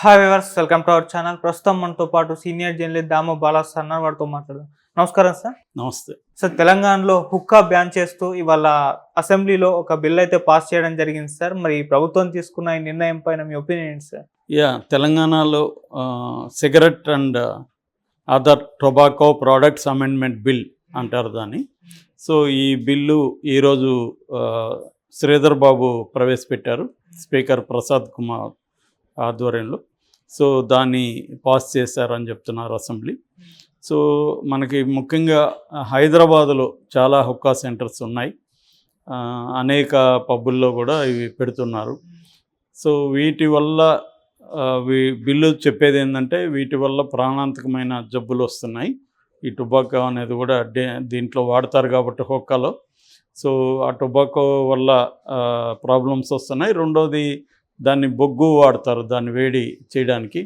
Hi viewers welcome to our channel ప్రస్తుతం మనతో పాటు సీనియర్ జర్నలిస్ట్ దామో బాలాస్ అన్న వారితో మాట్లాడదాం. నమస్కారం సార్. నమస్తే. సార్ తెలంగాణలో హుక్కా బ్యాన్ చేస్తూ ఇవాళ అసెంబ్లీలో ఒక బిల్ అయితే పాస్ చేయడం జరిగింది సార్. మరి ప్రభుత్వం తీసుకున్న ఈ నిర్ణయం పైన మీ ఒపీనియన్ ఏంటి సార్? యా తెలంగాణలో cigarette and other tobacco products amendment bill అంటారు దాన్ని. సో ఈ బిల్లు ఈరోజు శ్రీధర్ బాబు ప్రవేశపెట్టారు. స్పీకర్ ప్రసాద్ కుమార్ ఆధ్వర్యంలో. సో దాన్ని పాస్ చేశారని చెప్తున్నారు అసెంబ్లీ. సో మనకి ముఖ్యంగా హైదరాబాదులో చాలా హుక్కా సెంటర్స్ ఉన్నాయి. అనేక పబ్బుల్లో కూడా ఇవి పెడుతున్నారు. సో వీటి వల్ల బిల్లు చెప్పేది ఏంటంటే వీటి వల్ల ప్రాణాంతకమైన జబ్బులు వస్తున్నాయి. ఈ టొబాకో అనేది కూడా దీంట్లో వాడతారు కాబట్టి హొక్కాలో. సో ఆ టొబాకో వల్ల ప్రాబ్లమ్స్ వస్తున్నాయి. రెండోది దాన్ని బొగ్గు వాడతారు దాన్ని వేడి చేయడానికి.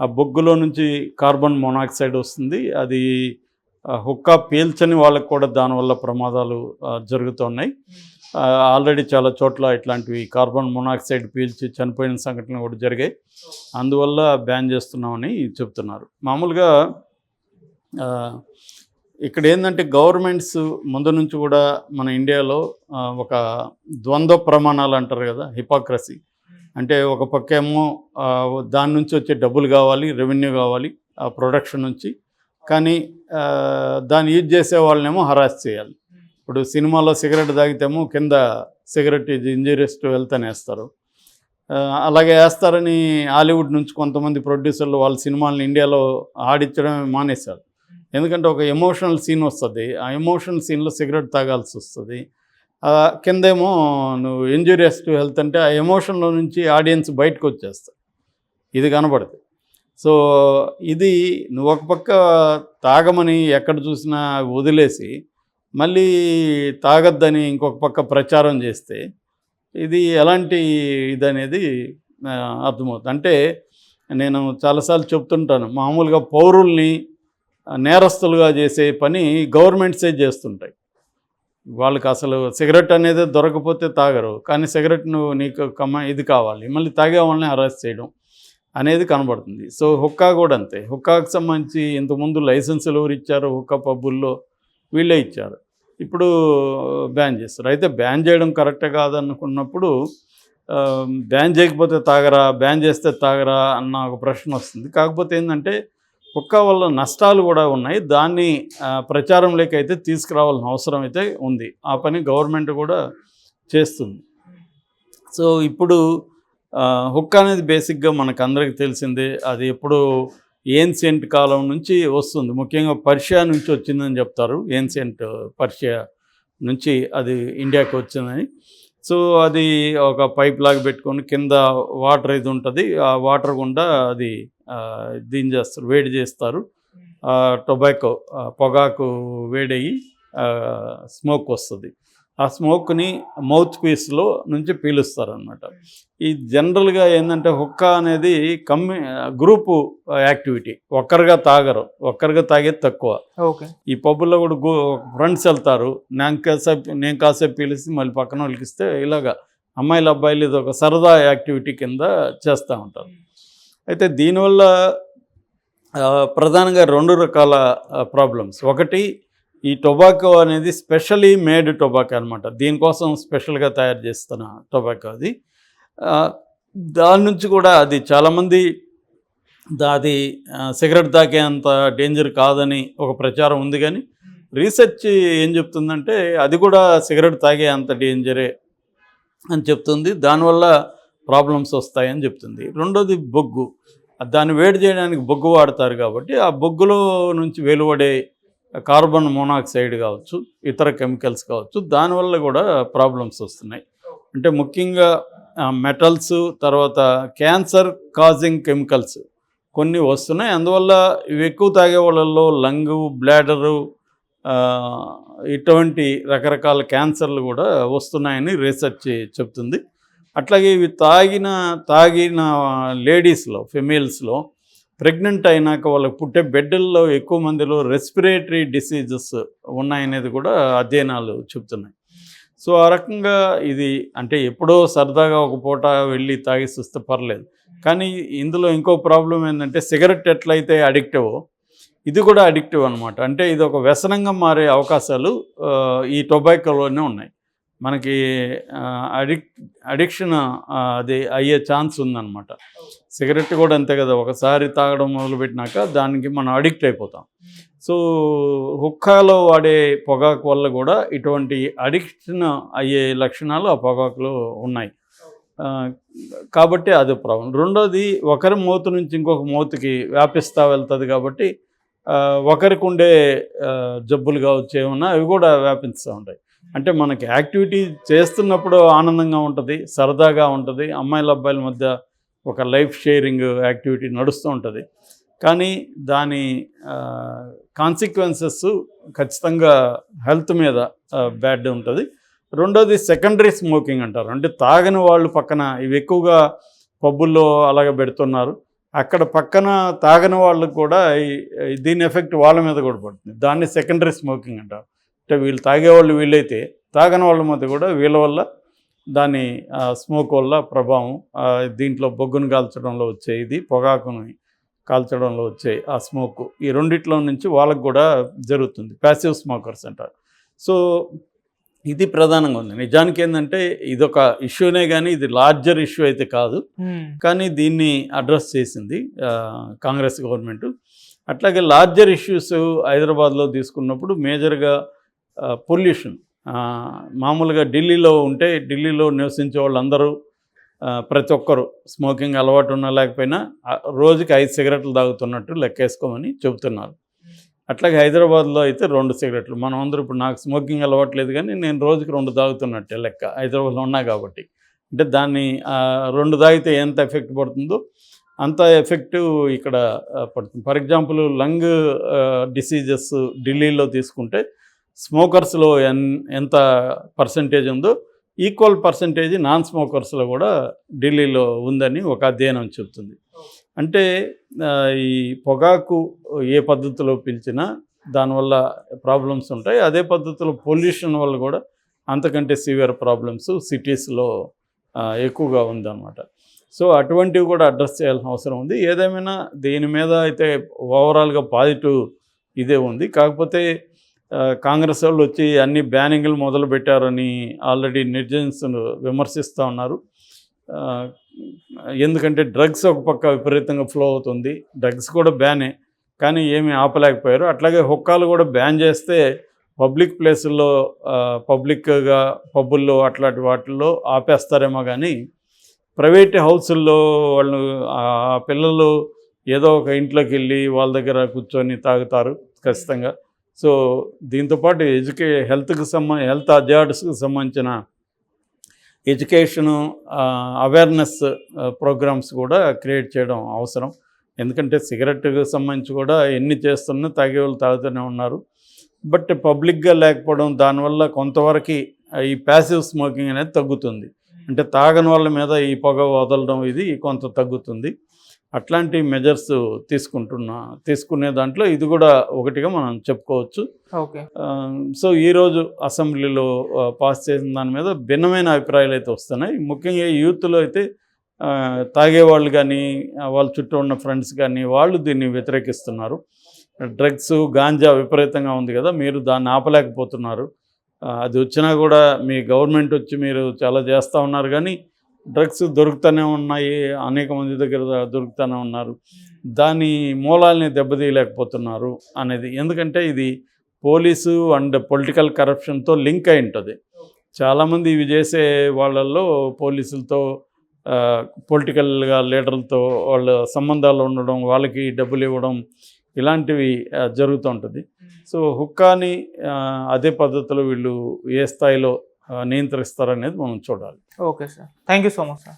ఆ బొగ్గులో నుంచి కార్బన్ మోనాక్సైడ్ వస్తుంది. అది హుక్కా పీల్చని వాళ్ళకు కూడా దానివల్ల ప్రమాదాలు జరుగుతున్నాయి ఆల్రెడీ చాలా చోట్ల ఇట్లాంటివి కార్బన్ మోనాక్సైడ్ పీల్చి చనిపోయిన సంఘటనలు కూడా జరిగాయి. అందువల్ల బ్యాన్ చేస్తున్నామని చెప్తున్నారు. మామూలుగా ఇక్కడ ఏంటంటే గవర్నమెంట్స్ ముందు నుంచి కూడా మన ఇండియాలో ఒక ద్వంద్వ ప్రమాణాలు అంటారు కదా హిపాక్రసీ. అంటే ఒక పక్కేమో దాని నుంచి వచ్చే డబ్బులు కావాలి రెవెన్యూ కావాలి ఆ ప్రొడక్షన్ నుంచి. కానీ దాన్ని యూజ్ చేసే వాళ్ళనేమో హరాస్ చేయాలి. ఇప్పుడు సినిమాలో సిగరెట్ తాగితేమో కింద సిగరెట్ ఇది ఇంజూరియస్ టు హెల్త్ అని వేస్తారు అలాగే వేస్తారని హాలీవుడ్ నుంచి కొంతమంది ప్రొడ్యూసర్లు వాళ్ళ సినిమాలను ఇండియాలో ఆడించడమే మానేశారు. ఎందుకంటే ఒక ఎమోషనల్ సీన్ వస్తుంది. ఆ ఎమోషనల్ సీన్లో సిగరెట్ తాగాల్సి వస్తుంది. కిందేమో నువ్వు ఇంజూరియస్ టు హెల్త్ అంటే ఆ ఎమోషన్లో నుంచి ఆడియన్స్ బయటకు వచ్చేస్తారు ఇది కనబడుతుంది సో ఇది నువ్వు ఒక పక్క తాగమని ఎక్కడ చూసినా వదిలేసి మళ్ళీ తాగద్దని ఇంకొక పక్క ప్రచారం చేస్తే ఇది ఎలాంటి ఇది అనేది అర్థమవుతుంది. అంటే నేను చాలాసార్లు చెప్తుంటాను మామూలుగా పౌరుల్ని నేరస్తులుగా చేసే పని గవర్నమెంట్సే చేస్తుంటాయి. వాళ్ళకి అసలు సిగరెట్ అనేది దొరకపోతే తాగరు. కానీ సిగరెట్ నువ్వు నీకు కమ్మ ఇది కావాలి. మళ్ళీ తాగే వాళ్ళని అరెస్ట్ చేయడం అనేది కనబడుతుంది. సో హుక్కా కూడా అంతే. హుక్కాకు సంబంధించి ఇంతకుముందు లైసెన్సులు ఎవరు ఇచ్చారు? హుక్కా పబ్బుల్లో వీళ్ళే ఇచ్చారు. ఇప్పుడు బ్యాన్ చేస్తారు. అయితే బ్యాన్ చేయడం కరెక్టే కాదనుకున్నప్పుడు బ్యాన్ చేయకపోతే తాగరా? బ్యాన్ చేస్తే తాగరా? అన్న ఒక ప్రశ్న వస్తుంది. కాకపోతే ఏంటంటే కుక్క వల్ల నష్టాలు కూడా ఉన్నాయి. దాన్ని ప్రచారంలోకి అయితే తీసుకురావాల్సిన అవసరం అయితే ఉంది. ఆ పని గవర్నమెంట్ కూడా చేస్తుంది. సో ఇప్పుడు హుక్క అనేది బేసిక్గా మనకు అందరికీ తెలిసిందే. అది ఎప్పుడు ఏన్షియంట్ కాలం నుంచి వస్తుంది. ముఖ్యంగా పర్షియా నుంచి వచ్చిందని చెప్తారు. ఏన్షియంట్ పర్షియా నుంచి అది ఇండియాకి వచ్చిందని. సో అది ఒక పైప్ లాగా పెట్టుకొని కింద వాటర్ ఇది ఉంటుంది. ఆ వాటర్ గుండా అది దీని చేస్తారు వేడి చేస్తారు. టొబాకో పొగాకు వేడయ్యి స్మోక్ వస్తుంది. ఆ స్మోక్ని మౌత్ పీస్లో నుంచి పీలుస్తారు అనమాట ఈ జనరల్గా ఏంటంటే హుక్కా అనేది కమ్మి గ్రూపు యాక్టివిటీ. ఒక్కరిగా తాగరు. ఒక్కరిగా తాగేది తక్కువ. ఓకే. ఈ పబ్బుల్లో కూడా ఫ్రెండ్స్ వెళ్తారు. నేను కాసేపు నేను కాసేపు పీలిస్తే మళ్ళీ పక్కన వాళ్ళకి ఇస్తే ఇలాగా అమ్మాయిలు అబ్బాయిలు ఇది ఒక సరదా యాక్టివిటీ కింద చేస్తూ ఉంటారు. అయితే దీనివల్ల ప్రధానంగా రెండు రకాల ప్రాబ్లమ్స్ ఒకటి ఈ టొబాకో అనేది స్పెషలీ మేడ్ టొబాకో అనమాట దీనికోసం స్పెషల్గా తయారు చేస్తున్న టొబాకో అది. దాని నుంచి కూడా అది చాలామంది దా- అది సిగరెట్ సిగరెట్ తాకేంత డేంజర్ కాదని ఒక ప్రచారం ఉంది కానీ రీసెర్చ్ ఏం చెప్తుందంటే అది కూడా సిగరెట్ తాగే అంత డేంజరే అని చెప్తుంది. దానివల్ల ప్రాబ్లమ్స్ వస్తాయని చెప్తుంది. రెండోది బొగ్గు. దాన్ని వేడి చేయడానికి బొగ్గు వాడతారు కాబట్టి ఆ బొగ్గులో నుంచి వెలువడే కార్బన్ మోనాక్సైడ్ కావచ్చు ఇతర కెమికల్స్ కావచ్చు దానివల్ల కూడా ప్రాబ్లమ్స్ వస్తున్నాయి. అంటే ముఖ్యంగా మెటల్స్ తర్వాత క్యాన్సర్ కాజింగ్ కెమికల్స్ కొన్ని వస్తున్నాయి. అందువల్ల ఇవి ఎక్కువ తాగే వాళ్ళల్లో లంగు బ్లాడరు ఇటువంటి రకరకాల క్యాన్సర్లు కూడా వస్తున్నాయని రీసెర్చ్ చెప్తుంది. అట్లాగే ఇవి తాగిన తాగిన లేడీస్లో ఫిమేల్స్లో ప్రెగ్నెంట్ అయినాక వాళ్ళకి పుట్టే బిడ్డల్లో ఎక్కువ మందిలో రెస్పిరేటరీ డిసీజెస్ ఉన్నాయనేది కూడా అధ్యయనాలు చెప్తున్నాయి సో ఆ రకంగా ఇది అంటే ఎప్పుడో సరదాగా ఒక పూట వెళ్ళి తాగేసి వస్తే పర్లేదు. కానీ ఇందులో ఇంకో ప్రాబ్లం ఏంటంటే సిగరెట్ ఎట్లయితే అడిక్టివ్ ఇది కూడా అడిక్టివ్ అనమాట అంటే ఇది ఒక వ్యసనంగా మారే అవకాశాలు ఈ టొబాకోలోనే ఉన్నాయి. మనకి అడిక్ అడిక్షన్ అది అయ్యే ఛాన్స్ ఉందన్నమాట. సిగరెట్ కూడా అంతే కదా ఒకసారి తాగడం మొదలుపెట్టినాక దానికి మనం అడిక్ట్ అయిపోతాం. సో హుక్కాలో వాడే పొగాకు వల్ల కూడా ఇటువంటి అడిక్షన్ అయ్యే లక్షణాలు ఆ పొగాకులో ఉన్నాయి. కాబట్టి అది ప్రాబ్లం రెండోది ఒకరి మూత నుంచి ఇంకొక మూతకి వ్యాపిస్తూ వెళ్తుంది కాబట్టి ఒకరికి ఉండే జబ్బులు కావచ్చు ఏమన్నా అవి కూడా వ్యాపిస్తూ ఉంటాయి. అంటే మనకి యాక్టివిటీ చేస్తున్నప్పుడు ఆనందంగా ఉంటుంది సరదాగా ఉంటుంది అమ్మాయిల అబ్బాయిల మధ్య ఒక లైఫ్ షేరింగ్ యాక్టివిటీ నడుస్తూ ఉంటుంది. కానీ దాని కాన్సిక్వెన్సెస్ ఖచ్చితంగా హెల్త్ మీద బ్యాడ్ ఉంటుంది. రెండోది సెకండరీ స్మోకింగ్ అంటారు. అంటే తాగని వాళ్ళు పక్కన ఇవి ఎక్కువగా పబ్బుల్లో అలాగ పెడుతున్నారు. అక్కడ పక్కన తాగని వాళ్ళకు కూడా దీని ఎఫెక్ట్ వాళ్ళ మీద కూడా పడుతుంది. దాన్ని సెకండరీ స్మోకింగ్ అంటారు. అంటే వీళ్ళు తాగేవాళ్ళు వీళ్ళైతే తాగని వాళ్ళ మధ్య కూడా వీళ్ళ వల్ల దాని స్మోక్ వల్ల ప్రభావం దీంట్లో బొగ్గును కాల్చడంలో వచ్చే ఇది పొగాకుని కాల్చడంలో వచ్చే ఆ స్మోక్ ఈ రెండిట్లో నుంచి వాళ్ళకు కూడా జరుగుతుంది. ప్యాసివ్ స్మోకర్స్ అంటారు. సో ఇది ప్రధానంగా ఉంది. నిజానికి ఏంటంటే ఇదొక ఇష్యూనే కానీ ఇది లార్జర్ ఇష్యూ అయితే కాదు. కానీ దీన్ని అడ్రస్ చేసింది కాంగ్రెస్ గవర్నమెంట్. అట్లాగే లార్జర్ ఇష్యూస్ హైదరాబాద్లో తీసుకున్నప్పుడు మేజర్గా పొల్యూషన్. మామూలుగా ఢిల్లీలో ఉంటే ఢిల్లీలో నివసించే వాళ్ళందరూ ప్రతి ఒక్కరు స్మోకింగ్ అలవాటు ఉన్నా లేకపోయినా రోజుకి ఐదు సిగరెట్లు తాగుతున్నట్టు లెక్కేసుకోమని చెబుతున్నారు. అట్లాగే హైదరాబాద్లో అయితే రెండు సిగరెట్లు. మనం అందరూ ఇప్పుడు నాకు స్మోకింగ్ అలవాటు లేదు కానీ నేను రోజుకి రెండు తాగుతున్నట్టే లెక్క. హైదరాబాద్లో ఉన్నా కాబట్టి. అంటే దాన్ని రెండు తాగితే ఎంత ఎఫెక్ట్ పడుతుందో అంత ఎఫెక్ట్ ఇక్కడ పడుతుంది. ఫర్ ఎగ్జాంపుల్ లంగ్ డిసీజెస్ ఢిల్లీలో తీసుకుంటే స్మోకర్స్లో ఎన్ ఎంత పర్సంటేజ్ ఉందో ఈక్వల్ పర్సంటేజ్ నాన్ స్మోకర్స్లో కూడా ఢిల్లీలో ఉందని ఒక అధ్యయనం చెప్తుంది. అంటే ఈ పొగాకు ఏ పద్ధతిలో పిలిచినా దానివల్ల ప్రాబ్లమ్స్ ఉంటాయి. అదే పద్ధతిలో పొల్యూషన్ వల్ల కూడా అంతకంటే సివియర్ ప్రాబ్లమ్స్ సిటీస్లో ఎక్కువగా ఉందన్నమాట. సో అటువంటివి కూడా అడ్రస్ చేయాల్సిన అవసరం ఉంది. ఏదేమైనా దీని మీద అయితే ఓవరాల్గా పాజిటివ్ ఇదే ఉంది. కాకపోతే కాంగ్రెస్ వాళ్ళు వచ్చి అన్ని బ్యానింగ్లు మొదలుపెట్టారని ఆల్రెడీ నెటిజన్స్ విమర్శిస్తూ ఉన్నారు. ఎందుకంటే డ్రగ్స్ ఒక పక్క విపరీతంగా ఫ్లో అవుతుంది. డ్రగ్స్ కూడా బ్యానే కానీ ఏమీ ఆపలేకపోయారు. అట్లాగే హుక్కాలు కూడా బ్యాన్ చేస్తే పబ్లిక్ ప్లేసుల్లో పబ్లిక్గా పబ్బుల్లో అట్లాంటి వాటిల్లో ఆపేస్తారేమో కానీ ప్రైవేట్ హౌసుల్లో వాళ్ళు ఆ పిల్లలు ఏదో ఒక ఇంట్లోకి వెళ్ళి వాళ్ళ దగ్గర కూర్చొని తాగుతారు ఖచ్చితంగా. సో దీంతోపాటు ఎడ్యుకే హెల్త్కి సంబంధ హెల్త్ అజార్డ్స్కి సంబంధించిన ఎడ్యుకేషను అవేర్నెస్ ప్రోగ్రామ్స్ కూడా క్రియేట్ చేయడం అవసరం. ఎందుకంటే సిగరెట్కి సంబంధించి కూడా ఎన్ని చేస్తున్నా తాగే వాళ్ళు తాగుతూనే ఉన్నారు. బట్ పబ్లిక్గా లేకపోవడం దానివల్ల కొంతవరకు ఈ ప్యాసివ్ స్మోకింగ్ అనేది తగ్గుతుంది. అంటే తాగని వాళ్ళ మీద ఈ పొగ వదలడం ఇది కొంత తగ్గుతుంది. అట్లాంటి మెజర్స్ తీసుకుంటున్నా తీసుకునే దాంట్లో ఇది కూడా ఒకటిగా మనం చెప్పుకోవచ్చు. సో ఈరోజు అసెంబ్లీలో పాస్ చేసిన దాని మీద భిన్నమైన అభిప్రాయాలు అయితే వస్తున్నాయి. ముఖ్యంగా యూత్లో అయితే తాగేవాళ్ళు కానీ వాళ్ళ చుట్టూ ఉన్న ఫ్రెండ్స్ కానీ వాళ్ళు దీన్ని వ్యతిరేకిస్తున్నారు. డ్రగ్స్ గాంజా విపరీతంగా ఉంది కదా మీరు దాన్ని ఆపలేకపోతున్నారు. అది వచ్చినా కూడా మీ గవర్నమెంట్ వచ్చి మీరు చాలా చేస్తూ ఉన్నారు కానీ డ్రగ్స్ దొరుకుతూనే ఉన్నాయి అనేక మంది దగ్గర దొరుకుతూనే ఉన్నారు. దాని మూలాల్ని దెబ్బతీయలేకపోతున్నారు అనేది. ఎందుకంటే ఇది పోలీసు అండ్ పొలిటికల్ కరప్షన్తో లింక్ అయి ఉంటుంది. చాలామంది ఇవి చేసే వాళ్ళల్లో పోలీసులతో పొలిటికల్గా లీడర్లతో వాళ్ళ సంబంధాలు ఉండడం వాళ్ళకి డబ్బులు ఇవ్వడం ఇలాంటివి జరుగుతూ ఉంటుంది. సో హుక్కాని అదే పద్ధతిలో వీళ్ళు ఏ స్థాయిలో నియంత్రిస్తారనేది మనం చూడాలి. Okay sir. Thank you so much sir.